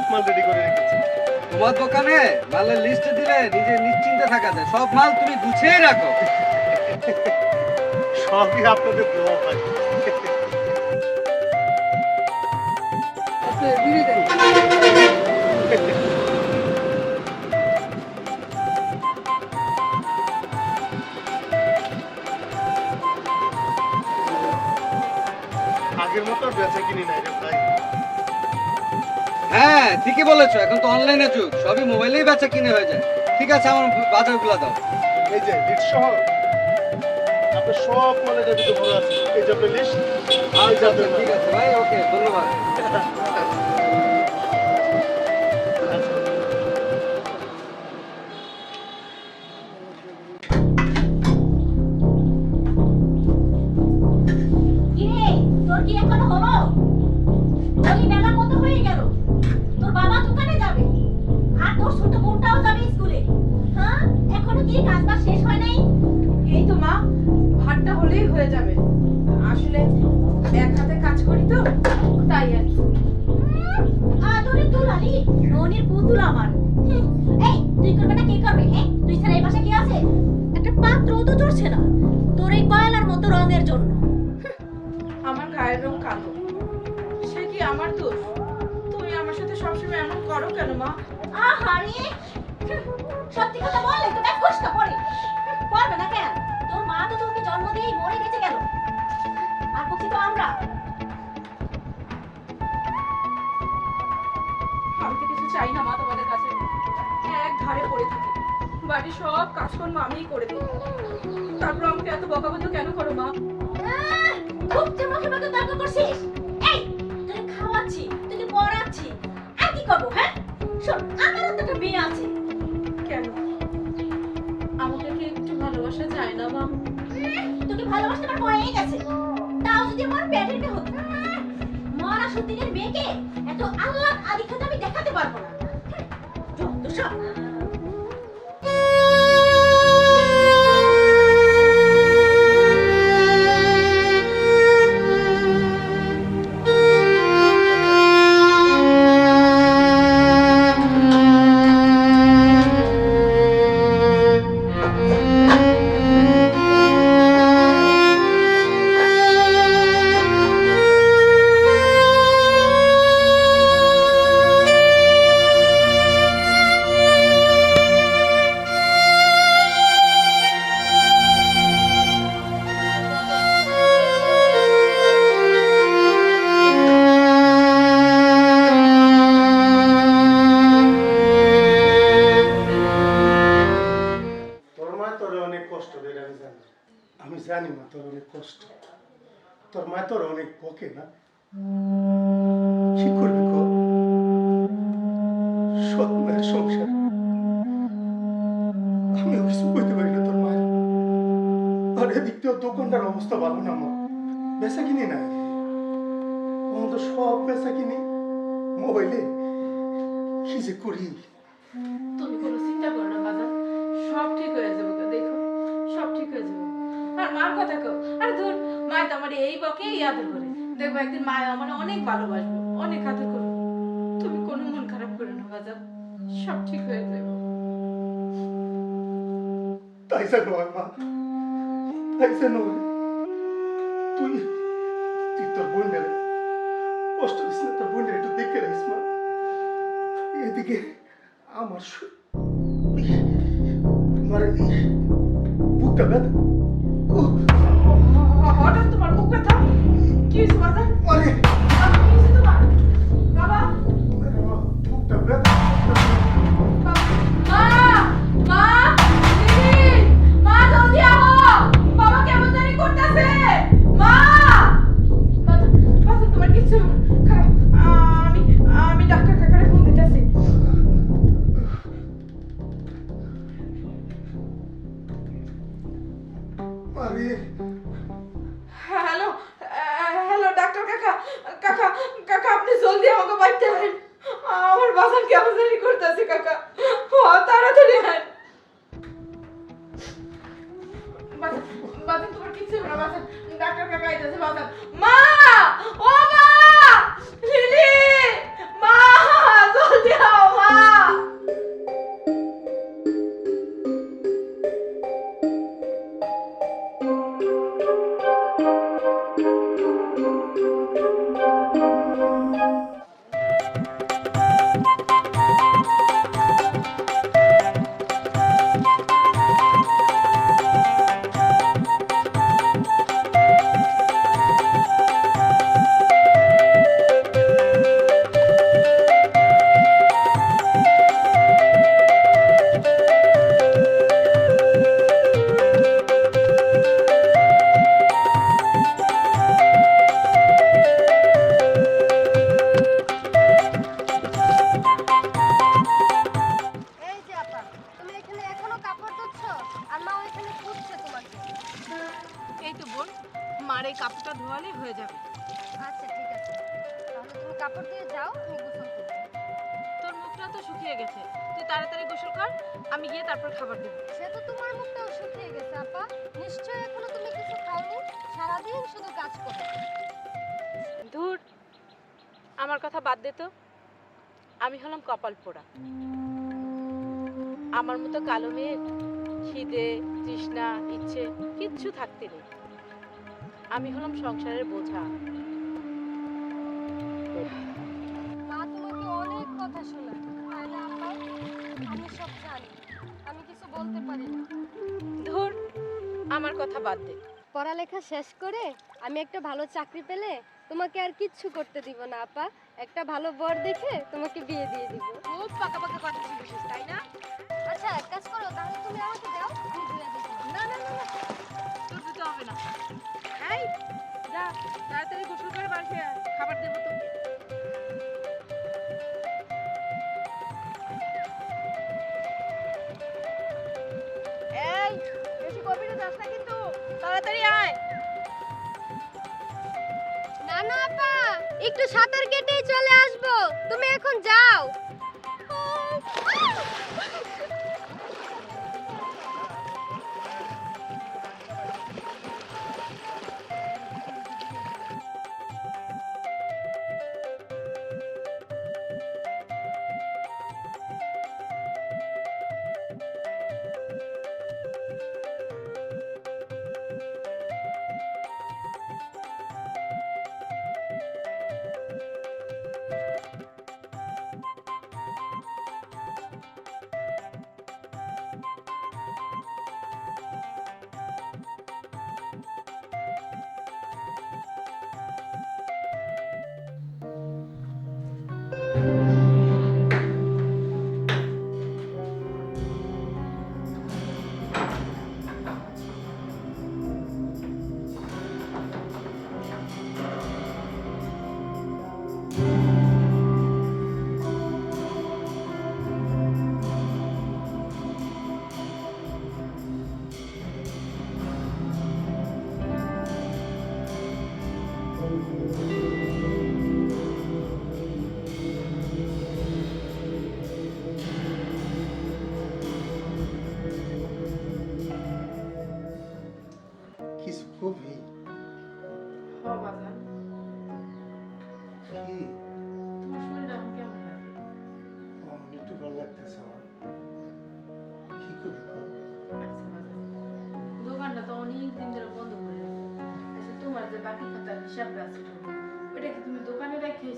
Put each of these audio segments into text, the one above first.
সব মাল রেডি করে রেখেছি। তোমার দোকানে মালের লিস্ট দিলে নিজে নিশ্চিন্তে থাকা যায়। সব মাল তুমি গুছিয়ে রাখো। সবই আপনাদের দোয়া পাই আগের মতো বেচা কিনি নাই রে ভাই। হ্যাঁ ঠিকই বলেছ এখন তো অনলাইনে যুগ সবই মোবাইলেই বেচা কিনে হয়ে যায়। ঠিক আছে আমার বাজারগুলো দাও। এই যে লিস্ট সহ আপনার সব মালের ভিতরে ভরা আছে এই যে আপনার লিস্ট এই যে ঠিক আছে ভাই ওকে ধন্যবাদ। তোর কি এখনও হলো? গলি মেলা কত হয়ে গেল। কাজ বাজ শেষ হয় নাই? এই তো মা ভাতটা হলেই হয়ে যাবে। আসলে এক হাতে কাজ করি তো তাই আর কি। আদরে তুলালি ননির পুতুল আমার। এই তুই করবে না কে করবে? হ্যাঁ তুই ছাড়া এই বাসায় কে আছে? একটা পাত্র তো চড়ছে না। তোর এই কয়লার মতো রঙের জন্য। আমার গায়ের রং কালো। সে কি আমার দোষ? তুমি আমার সাথে সবসময় এমন করো কেন মা? আহারে সত্যি কথা বল একটু দেখ কষ্ট পড়ে। পারবে না কেন? তোর মা তো তোকে জন্ম দিয়েই মরে গেছে গেল আর বলছি তো আমরা। আমি তো কিছু চাই না মা তোমাদের কাছে। এক ধারে পড়ে থাকি। বাড়ির সব কাজকর্ম আমিই করে দিই তারপর আমাকে এত বকাবদ্ধ কেন করো মা? খুব যে মুখে মুখে তর্ক করছিস। এই তোকে খাওয়াচ্ছি তোকে পড়াচ্ছি। আর কি করব হ্যাঁ? শোন আমারও তো একটা মেয়ে আছে। মা তোকে ভালোবাসতে আমার হয়ে গেছে তাও যদি আমার পেটের মেয়ে হতো, মরা সতীনের মেয়েকে এত আল্লাহ আদিক্ষাতে আমি দেখাতে পারব না। যত সব তোর অনেক বকে না? কি করবি মায়ের সংসার। কিছু পারি না তোর মায়ের। আর এদিক অবস্থা ভালো না বেচা কিনি তো সব বেচা কিনি। মোবাইলে কি যে করি? তুমি কোনো চিন্তা করো না সব ঠিক হয়ে যাবে। মার কথা কও আরে ধর মা তো আমার এই বকে এই আদর করে। দেখব একদিন মা আমার অনেক ভালোবাসবে, অনেক আদর করবে। তুমি কোনো মন খারাপ করো না বাজার সব ঠিক হয়ে যাবে। তাই সে নয় মা। তাই সে নয় তুই তুই তোর বোনের, কষ্ট দিস না, তোর বোনের একটু দেখে রাখিস, মা। এদিকে আমার আমার বুকটা ব্যথা। হঠাৎ তোমার মুখ ব্যথা কি হয়েছে বাজার এই তো বোন মার এই কাপড়টা ধোয়ালেই হয়ে যাবে। আচ্ছা ঠিক আছে। তাহলে তুমি কাপড় দিয়ে যাও আমি গোসল করব তোর মুখটা তো শুকিয়ে গেছে। তুই তাড়াতাড়ি গোসল কর আমি গিয়ে তারপর খাবার দেবো। সে তো তোমার মুখটাও শুকিয়ে গেছে আপা। নিশ্চয়ই এখনও তুমি কিছু খাওনি সারাদিন শুধু কাজ করো। ধুর আমার কথা বাদ দে তো। আমি হলাম কপাল পোড়া। আমার মতো কালো মেয়ের খিদে তৃষ্ণা ইচ্ছে কিচ্ছু থাকতে নেই। আমি হলাম সংসারের বোঝা। মা তোমাকে অনেক কথা শোনায় তাই না আপা আমি সব জানি। আমি কিছু বলতে পারি না। ধুর আমার কথা বাদ দে। পড়ালেখা শেষ করে আমি একটা ভালো চাকরি পেলে তোমাকে আর কিচ্ছু করতে দিব না আপা। একটা ভালো বর দেখে তোমাকে বিয়ে দিয়ে দিব। খুব পাকা পাকা কথা শুনেছিস তাই না? আচ্ছা এক কাজ করো তাহলে তুমি আমাকে দাও আমি ধুয়ে দেবো। না না না তোর দিতে হবে না। এই যা তাড়াতাড়ি গোসল করে বাড়ি আয়, খাবার দেবো তোকে। এই বেশি গভীরে যাস না কিন্তু তাড়াতাড়ি আয়। না না আপা। একটু সাঁতার কেটেই চলে আসব। তুমি এখন যাও।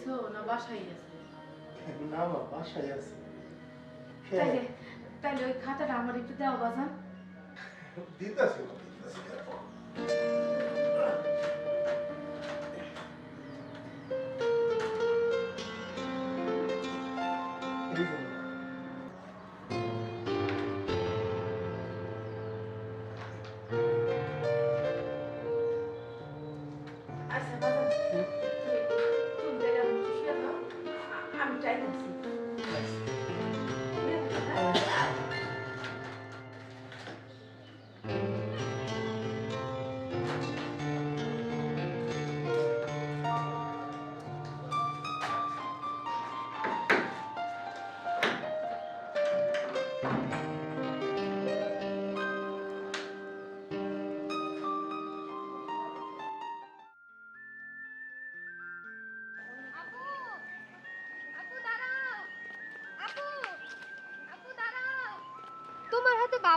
দোকানে না বাসায় আছে না মা বাসায় আছে। তাইলে তাইলে ওই খাতাটা আমার একটু দাও বাজান। দিতেছে দিতেছে এই যে মা। আচ্ছা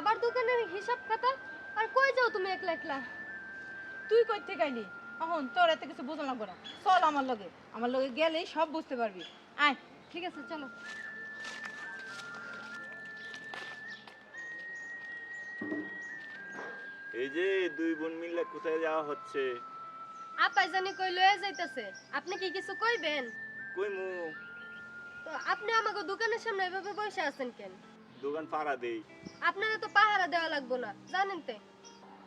বাবার দোকানের হিসাব খাতা? আর কই যাও তুমি একলা একলা? তুই কই থেকে আইলি? এখন তোর এত কিছু বোঝা লাগবে না। চল আমার লগে। আমার লগে গেলেই সব বুঝতে পারবি। আয় ঠিক আছে চলো। এই যে দুই বোন মিলে কোথায় যাওয়া হচ্ছে? আপাই জানি কই লয়ে যাইতাছে। আপনি কি কিছু কইবেন? কই মু তো আপনি আমাকে দোকানের সামনে এভাবে বসে আছেন কেন? দোকান পাড়া দেই। আপনারা তো পাহারা দেওয়া লাগবো না জানেন তো।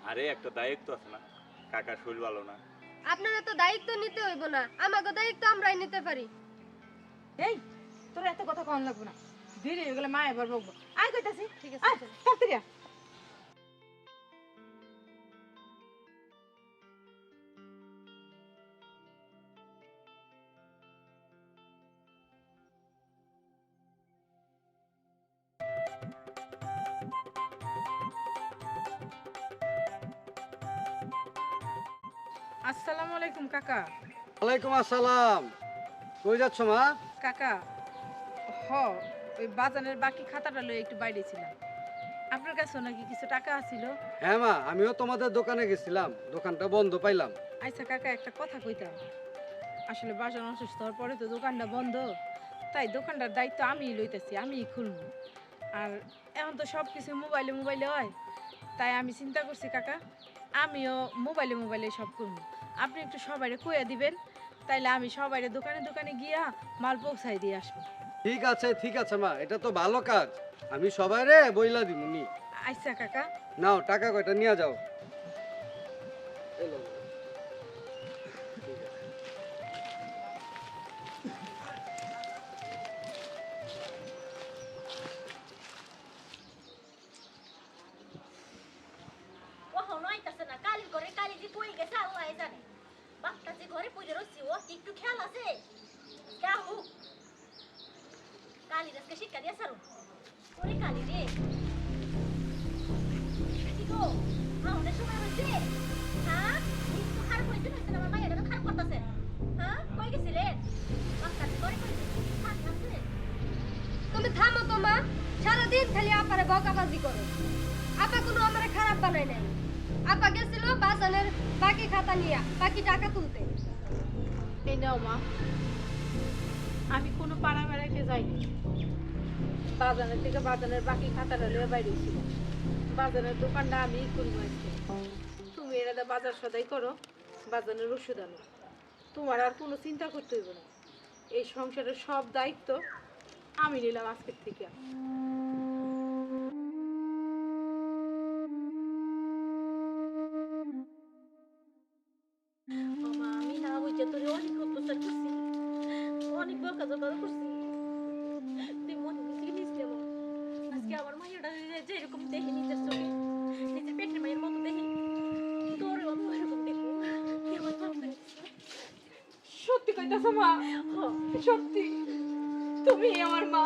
আরে একটা দায়িত্ব আছে না কাকা শৈল ভালো না। আপনারা তো দায়িত্ব নিতে হইব না আমাকে দায়িত্ব আমরাই নিতে পারি। এই তোর এত কথা কম লাগবো না। ধীরে হয়ে গেলে মায়ের এবার বকবো আয় কইতাছি। ঠিক আছে, আসসালামু আলাইকুম কাকা। ওয়ালাইকুম আসসালাম। কই যাচ্ছ মা? কাকা হ ওই বাজানের বাকি খাতাটা লয়ে একটু বাইরে ছিলাম। আপনার কাছে নাকি কিছু টাকা আছিল? হ্যাঁ মা আমিও তোমাদের দোকানে গেছিলাম। দোকানটা বন্ধ পাইলাম। আচ্ছা কাকা একটা কথা কইতাম। আসলে বাজার অসুস্থ হওয়ার পরে তো দোকানটা বন্ধ। তাই দোকানটার দায়িত্ব আমিই লইতেছি আমিই খুলবো। আর এখন তো সব কিছু মোবাইলে মোবাইলে হয়। তাই আমি চিন্তা করছি কাকা আমিও মোবাইলে মোবাইলে সব করব। আপনি একটু সবাইরে কইয়া দিবেন তাইলে আমি সবাইরে দোকানে দোকানে গিয়া মাল পৌঁছাই দিয়ে আসব। ঠিক আছে ঠিক আছে মা এটা তো ভালো কাজ। আমি সবাই রে বইলা দিমুনি আচ্ছা কাকা। নাও টাকা কয়টা নিয়ে যাও। এলো। আইতাছে না কালির ঘরে কালি যে কই গেছে আল্লাহ জানে। ঘরে পড়ে রয়েছে, ও একটু খেয়াল আছে। যা হোক। কালি আজকে শিক্ষা দিয়ে সারুন ওরে কালি রে। কি হ্যাঁ? খারাপ হয়েছে হ্যাঁ? কই গেছিলেন পড়ে থাক আছে। তুমি থামো তো, মা। সারাদিন খালি আপারে বকাবাজি করো। আপা কোনো আমার খারাপ বানাই নাই। আপা গেছিল বাজানের বাকি খাতা নিয়ে, বাকি টাকা তুলতে। এই নাও আমি কোনো পাড়া বেড়াইতে যাইনি। বাজারের থেকে বাজারের বাকি খাতাটা লয়ে বাইরে বাজারের দোকানটা আমি খুলবো আজকে তুমি এরা বাজার সদাই করো, বাজারের ওষুধ আনো। তোমার আর কোনো চিন্তা করতে হইব না। এই সংসারের সব দায়িত্ব আমি নিলাম আজকের থেকে। সত্যি মা সত্যি তুমি আমার মা।